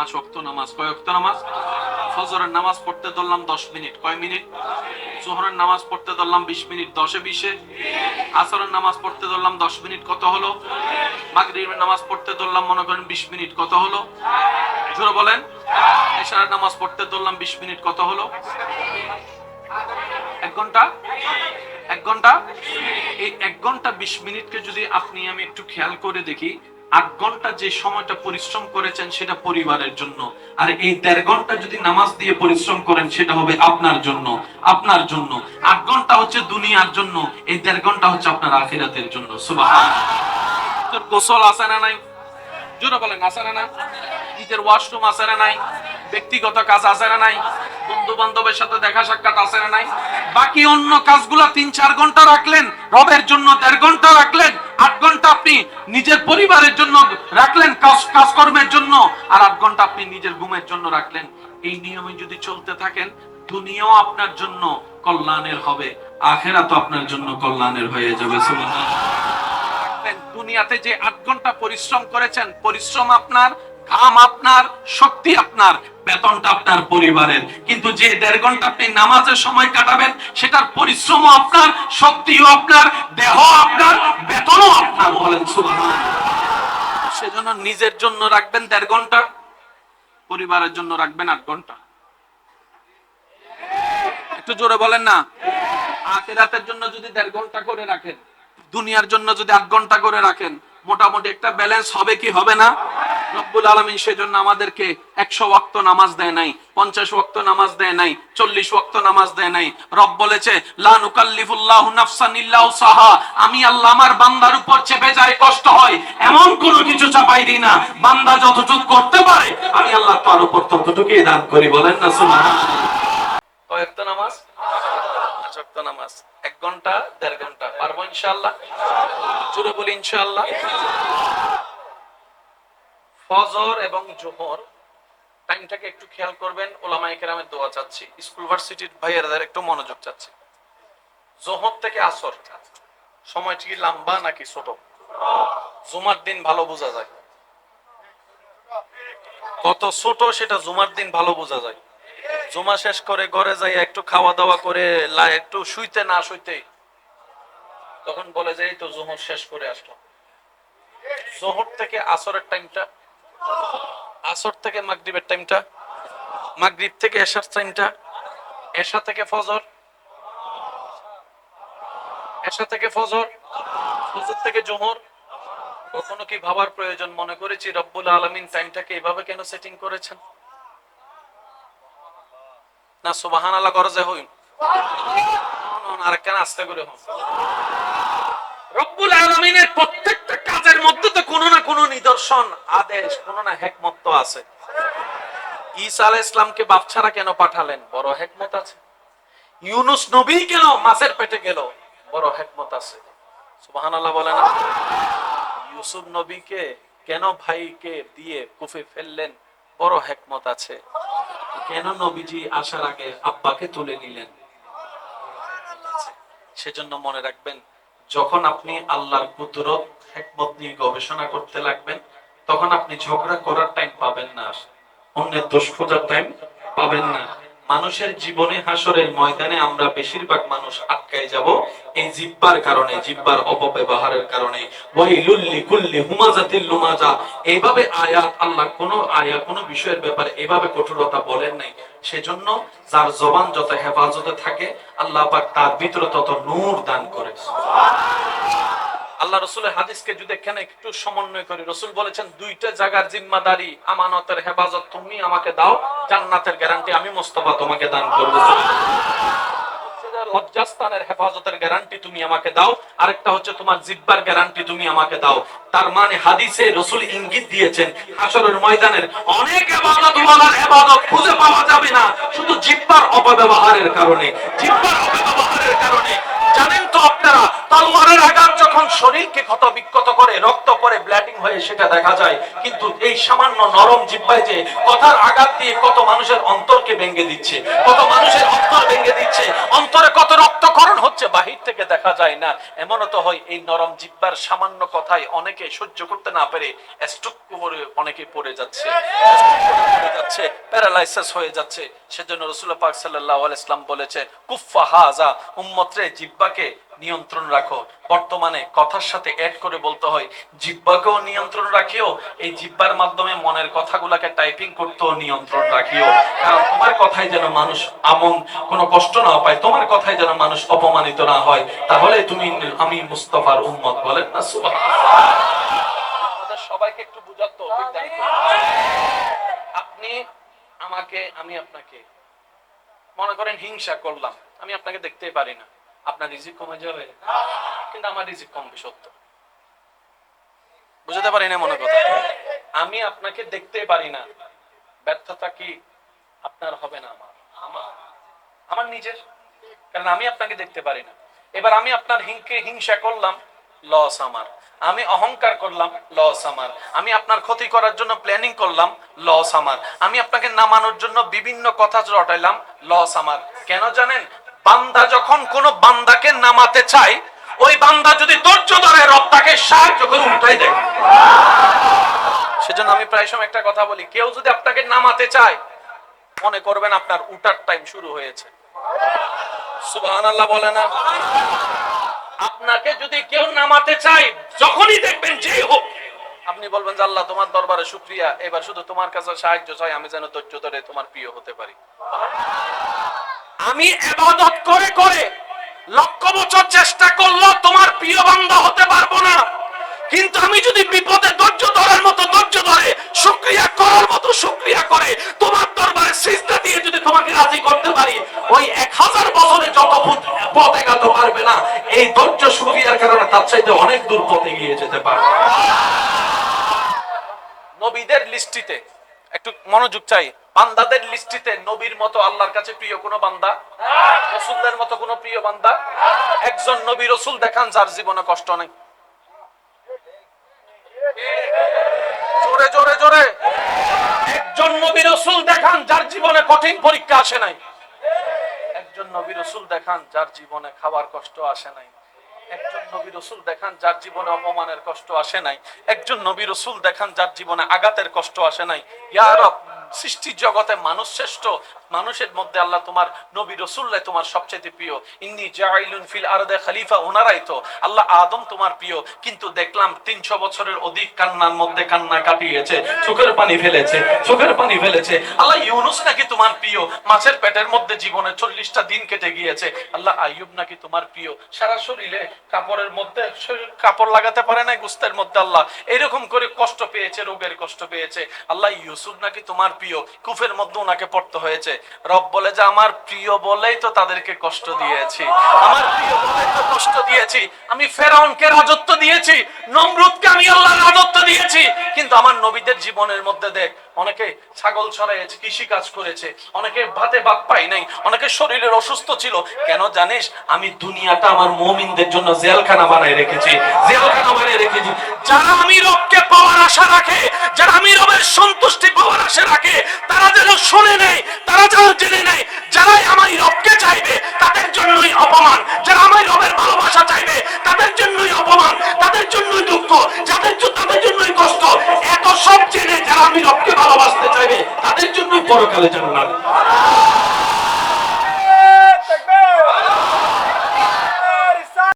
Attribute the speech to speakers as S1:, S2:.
S1: পাঁচ ওয়াক্ত নামাজ। কয় ওয়াক্ত নামাজ? ফজরের নামাজ পড়তে ধরলাম দশ মিনিট। কয় মিনিট? জোহরের নামাজ পড়তে ধরলাম বিশ মিনিট, দশে বিশে। আসরের নামাজ পড়তে ধরলাম দশ মিনিট, কত হলো? মাগরিবের নামাজ পড়তে ধরলাম, মনে করেন বিশ মিনিট, কত হলো? জোরে বলেন। এশারের নামাজ পড়তে ধরলাম বিশ মিনিট, কত হলো? এক ঘণ্টা? এক ঘণ্টা? এই এক ঘণ্টা বিশ মিনিটকে যদি আপনি আমি একটু খেয়াল করে দেখি আট ঘণ্টা যে সময়টা পরিশ্রম করেছেন সেটা পরিবারের জন্য। আর এই দেড় ঘণ্টা যদি নামাজ দিয়ে পরিশ্রম করেন, সেটা হবে আপনার জন্য আপনার জন্য। আট ঘণ্টা হচ্ছে দুনিয়ার জন্য, এই দেড় ঘণ্টা হচ্ছে আপনার আখিরাতের জন্য। সুবাহ গোসল আছে না নাই? জোরে বলেন, আছে না নাই? নিজের ওয়াশরুম আছে না নাই? ব্যক্তিগত কাজ আছে না নাই? বন্ধু বান্ধবের সাথে দেখা সাক্ষাৎ আছে না নাই? বাকি অন্য কাজগুলো তিন চার ঘণ্টা রাখলেন, রবের জন্য দেড় ঘণ্টা রাখলেন, আট ঘণ্টা আপনি নিজের পরিবারের জন্য রাখলেন কাজকর্মের জন্য। আর আট ঘণ্টা আপনি নিজের ঘুমের জন্য রাখলেন। এই নিয়মে যদি চলতে থাকেন, দুনিয়াও আপনার জন্য কল্যাণের হবে। আখেরা তো আপনার জন্য কল্যাণের হয়ে যাবে দুনিয়াতে যে আট ঘণ্টা পরিশ্রম করেছেন, পরিশ্রম আপনার ঘাম আপনার, শক্তি আপনার, বেতনটা আপনার পরিবারের। কিন্তু যে দেড় ঘণ্টা আপনি নামাজের সময় কাটাবেন, সেটার পরিশ্রমও আপনার, শক্তিও আপনার দেহ আপনার, বেতনও আপনার বলেন সেজন্য নিজের জন্য রাখবেন দেড় ঘণ্টা, পরিবারের জন্য রাখবেন আট ঘণ্টা। একটু জোরে বলেন না? আখেরাতের জন্য যদি দেড় ঘণ্টা করে রাখেন, দুনিয়ার জন্য যদি আট ঘণ্টা করে রাখেন, মোটামুটি একটা ব্যালেন্স হবে কি হবে না? রব্বুল আলমিন সেজন্য আমাদেরকে একশো ওয়াক্ত নামাজ দেয় নাই, পঞ্চাশ ওয়াক্ত নামাজ দেয় নাই, চল্লিশ ওয়াক্ত নামাজ দেয় নাই। রব বলেছে, লা নুকাল্লিফুল্লাহু নাফসান উসাহা। আমি আল্লাহ আমার বান্দার উপর চেপে যায় কষ্ট হয়, এমন কোনো কিছু চাপাই দিই না। বান্দা যতটুকু করতে পারে, আমি আল্লাহ তার উপর ততটুকুই দান করি, বলেন না, সুবহানাল্লাহ। কয়েকত নামাজ? নামাজ। এক ঘণ্টা, দেড় ঘণ্টা, পারব ইনশাআল্লাহ? জুড়ে বলি ইনশাআল্লাহ। ফজর এবং জোহর, টাইমটাকে একটু খেয়াল করবেন, ওলামায়ে কেরামের দোয়া চাচ্ছি। স্কুল ভার্সিটির ভাইয়েরাদের একটু মনোযোগ চাচ্ছি। জোহর থেকে আসর, সময়টি কি লম্বা নাকি ছোট? জুমার দিন ভালো বোঝা যায়। কত ছোট সেটা জুমার দিন ভালো বোঝা যায়। জুমা শেষ করে ঘরে যাই একটু খাওয়া দাওয়া করে একটু শুইতে না শুইতে, তখন বলে যে এই তো জোহর শেষ করে আসলাম। জোহর থেকে আসরের টাইমটা আসর থেকে মাগরিবের টাইমটা মাগরিব থেকে এশার টাইমটা এশা থেকে ফজর, এশা থেকে ফজর ফজর থেকে জোহর কখনো কি ভাবার প্রয়োজন? মনে করেছি রব্বুল আলমিন টাইমটাকে এভাবে কেন সেটিং করেছেন? না সুবাহান আল্লাহ গরজে হইন আর কেন আস্তে করে হন রব্বুল আলমিনের প্রত্যেকটা মধ্যে তো কোনো না কোনো নিদর্শন, আদেশ, কোনো না হেকমত তো আছে। ঈসা আলাইহিস ইসলামকে বাপ কেন পাঠালেন? বড় হেকমত আছে। ইউনুস নবী কেন মাছের পেটে গেল? বড় হেকমত আছে। সুবাহান আল্লাহ বলে ইউসুফ নবীকে কেন ভাইকে দিয়ে কুফে ফেললেন? বড় হেকমত আছে। কেন নবীজি আসার আগে আব্বাকে তুলে নিলেন? সেজন্য মনে রাখবেন, যখন আপনি আল্লাহর কুদরত হেকমত নিয়ে গবেষণা করতে লাগবেন, তখন আপনি ঝগড়া করার টাইম পাবেন না। অন্যের দোষ খোঁজার টাইম পাবেন না। মানুষের জীবনে হাসরের ময়দানে আমরা বেশিরভাগ মানুষ আটকায় যাব এই জিব্বার কারণে, জিব্বার অপব্যবহারের কারণে। ওয়াইলুল লিকুল্লি হুমাজাতিল লুমাজা। এইভাবে আয়াত আল্লাহ কোন আয়া, কোন বিষয়ের ব্যাপারে এভাবে কঠোরতা বলেন নাই। সেজন্য যার জবান যত হেফাজতে থাকে, আল্লাহ পাক তার ভিতরে তত নূর দান করে আল্লাহ রসুলের হাদিসকে যদি এখানে একটু সমন্বয় করি, রসুল বলেছেন, দুইটা জায়গার জিম্মাদারি, আমানতের হেফাজত তুমি আমাকে দাও, জান্নাতের গ্যারান্টি আমি মোস্তফা তোমাকে দান করব। লজ্জাস্থানের হেফাজতের গ্যারান্টি তুমি আমাকে দাও, আরেকটা হচ্ছে তোমার জিব্বার গ্যারান্টি তুমি আমাকে দাও। তার মানে হাদিসে রসুল ইঙ্গিত দিয়েছেন হাসরের ময়দানের অনেক এবাদত ওয়ালার খুঁজে পাওয়া যাবে না, শুধু জিব্বার অপব্যবহারের কারণে। জিব্বার অপব্যবহারের কারণে। জানেন তো আপনারা তলোয়ারের আঘাত যখন শরীরকে ক্ষত বিক্ষত করে, রক্ত পরে ব্লিডিং হয়ে সেটা দেখা যায়। কিন্তু এই সামান্য নরম জিব্বায় যে কথার আঘাত দিয়ে কত মানুষের অন্তরকে ভেঙে দিচ্ছে, কত মানুষের অন্তর ভেঙে দিচ্ছে, অন্তরে কত রক্তকরণ হচ্ছে, বাহির থেকে দেখা যায় না। এমনও তো হয়, এই নরম জিব্বার সামান্য কথায় অনেকে সহ্য করতে না পেরে স্ট্রোক করে অনেকে পড়ে যাচ্ছে যাচ্ছে প্যারালাইসিস হয়ে যাচ্ছে। সেজন্য রসুল পাক সাল্লাহ ইসলাম বলেছে কুফা হাজা, উম্মত্রে জিব্বাকে নিয়ন্ত্রণ রাখো। বর্তমানে কথার সাথে অ্যাড করে বলতে হয় জিব্বাকেও নিয়ন্ত্রণ রাখিও, এই জিব্বার মাধ্যমে মনের কথাগুলাকে টাইপিং করতেও নিয়ন্ত্রণ রাখিও। কারণ তোমার কথায় যেন মানুষ আমন, কোনো কষ্ট না পায়, তোমার কথায় যেন মানুষ অপমানিত না হয়, তাহলে তুমি আমি মুস্তফার উম্মত বলেন না, সুবহানাল্লাহ। সবাইকে একটু বুঝার তৌফিক আপনি আমাকে, আমি আপনাকে মনে করেন হিংসা করলাম, আমি আপনাকে দেখতেই পারি না। আপনার রিজিক কমে যাবে? কিন্তু আমার রিজিক কমবে সত্য। বুঝতে পারি না মনে কথা? আমি আপনাকে দেখতেই পারি না। ব্যর্থতা কি আপনার হবে না আমার? আমার। আমার নিজের। কারণ আমি আপনাকে দেখতে পারি না। এবার আমি আপনার হিংকে হিংসা করলাম লস আমার। আমি অহংকার করলাম লস আমার। আমি আপনার ক্ষতি করার জন্য প্ল্যানিং করলাম লস আমার। আমি আপনাকে নামানোর জন্য বিভিন্ন কথা রটাইলাম লস আমার। কেন জানেন? বান্দা যখন কোন বান্দাকে নামাতে চায়, ওই বান্দা যদি ধৈর্য ধরে রব সাহায্য করে উল্টাই দেয়। সেজন্য আমি প্রায় সময় একটা কথা বলি, কেউ যদি আপনাকে নামাতে চায়, মনে করবেন আপনার উঠার টাইম শুরু হয়েছে। সুবহান আল্লাহ বলে না? আপনাকে যদি কেউ নামাতে চায়, যখনই দেখবেন যে হোক, আপনি বলবেন যে আল্লাহ, তোমার দরবারে শুক্রিয়া। এবার শুধু তোমার কাছে সাহায্য চাই, আমি যেন ধৈর্য ধরে তোমার প্রিয় হতে পারি। আমি এবাদত করে করে লক্ষ বছর চেষ্টা করল, তোমার প্রিয় বান্দা হতে পারব না। কিন্তু আমি যদি বিপদে ধৈর্য ধরার মতো ধৈর্য ধরে, শুক্রিয়া করার মতো শুক্রিয়া করে, তোমার দরবারে সিজদা দিয়ে যদি তোমাকে রাজি করতে পারি, ওই এক হাজার বছরে যত পথ- এগাতে পারবে না, এই ধৈর্য শুক্রিয়ার কারণে তার চাইতে অনেক দূর পথে গিয়ে যেতে পারবে। নবীদের লিস্টিতে একটু মনোযোগ চাই। বান্দাদের লিস্টিতে নবীর মতো আল্লাহর কাছে প্রিয় কোন বান্দা? রসুলদের মতো কোন প্রিয় বান্দা? একজন নবী রসুল দেখান যার জীবনে কষ্ট নেই। জোরে জোরে জোরে। একজন নবী রসুল দেখান যার জীবনে কঠিন পরীক্ষা আসে নাই। একজন নবী রসুল দেখান যার জীবনে খাবার কষ্ট আসে নাই। একজন নবী রসুল দেখান যার জীবনে অপমানের কষ্ট আসে নাই। একজন নবী রসুল দেখান যার জীবনে আঘাতের কষ্ট আসে নাই। সৃষ্টি জগতে মানুষ শ্রেষ্ঠ মানুষের মধ্যে আল্লাহ তোমার নবী রসুল্লাহ তোমার সবচেয়ে প্রিয়। ইন্নি জাইলুন ফিল আরদে খলিফা, ওনারাই তো। আল্লাহ আদম তোমার প্রিয়, কিন্তু দেখলাম তিনশো বছরের অধিক কান্নার মধ্যে কান্না কাটিয়েছে, চোখের পানি ফেলেছে, চোখের পানি ফেলেছে। আল্লাহ ইউনুস নাকি তোমার প্রিয়? মাছের পেটের মধ্যে জীবনে চল্লিশটা দিন কেটে গিয়েছে। আল্লাহ আইয়ুব নাকি তোমার প্রিয়? সারা শরীরে কাপড়ের মধ্যে কাপড় লাগাতে পারে না গুস্তের মধ্যে আল্লাহ। এরকম করে কষ্ট পেয়েছে, রোগের কষ্ট পেয়েছে। আল্লাহ ইউসুফ নাকি তোমার প্রিয়? কুফের মধ্যে ওনাকে পড়তে হয়েছে। রব বলে যে, আমার প্রিয় বলেই তো তাদেরকে কষ্ট দিয়েছি। আমার প্রিয় বলেই তো কষ্ট দিয়েছি। আমি ফেরাউনকে রাজত্ব দিয়েছি, নমরুদকে আমি আল্লাহ রাজত্ব দিয়েছি। কিন্তু আমার নবীদের জীবনের মধ্যে দেখ অনেকে ছাগল ছড়াইছে কৃষি কাজ করেছে, অনেকে ভাতে ভাত পাই নাই, অনেকে শরীরের অসুস্থ ছিল। কেন জানিস? আমি দুনিয়াটা আমার মুমিনদের জন্য জেলখানা বানাই রেখেছি, জেলখানা বানাই রেখেছি। যারা আমি রবকে পাওয়ার আশা রাখে, যারা আমি রবের সন্তুষ্টি পাওয়ার আশা রাখে, তারা যেন শুনে নেয়, তারা যেন জেনে নেয়, যারাই আমার রবকে চাইবে, তাদের জন্যই অপমান। পরকালে জান্নাত